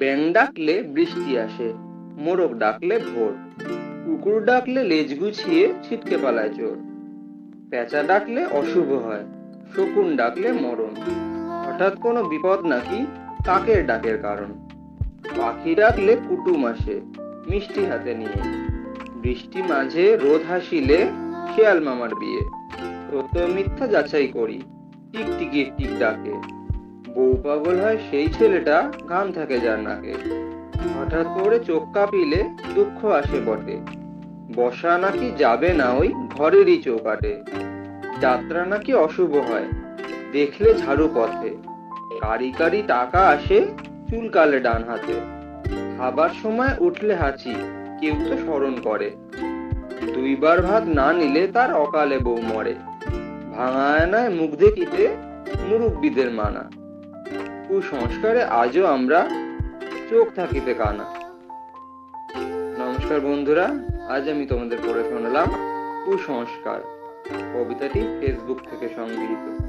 ব্যাং ডাকলে বৃষ্টি আসে, মোরগ ডাকলে ভোর। কুকুর ডাকলে লেজ গুছিয়ে ছিটকে পালায় চোর। পেঁচা ডাকলে অশুভ হয়, শকুন ডাকলে মরণ। হঠাৎ কোনো বিপদ নাকি কাকের ডাকের কারণ? পাখি ডাকলে কুটুম আসে, মিষ্টি হাতে নিয়ে। বৃষ্টি মাঝে রোদ হাসিলে খেয়াল মামার বিয়ে। সত্য মিথ্যা যাচাই করি টিকটিকির টিক ডাকে বউ পাগল হয় সেই ছেলেটা ঘাম থাকে যার নাকে। হঠাৎ করে চোখ কাঁপিলে দুঃখ আসে বটে। বসা নাকি যাবে না ওই ঘরেরই চৌকাটে। যাত্রা নাকি অশুভ হয়, দেখলে ঝাড়ু পথে। কারি কারি টাকা আসে চুলকালে ডান হাতে। খাবার সময় উঠলে হাঁচি, কেউ তো স্মরণ করে। দুইবার ভাত না নিলে তার অকালে বউ মরে। ভাঙা আয়নায় মুখ দেখিতে মুরব্বীদের মানা। কুসংস্কারে আজও আমরা চোখ থাকিতে কানা। নমস্কার বন্ধুরা, আজ আমি তোমাদের পড়ে শোনালাম কুসংস্কার। কবিতাটি ফেসবুক থেকে সংগৃহীত।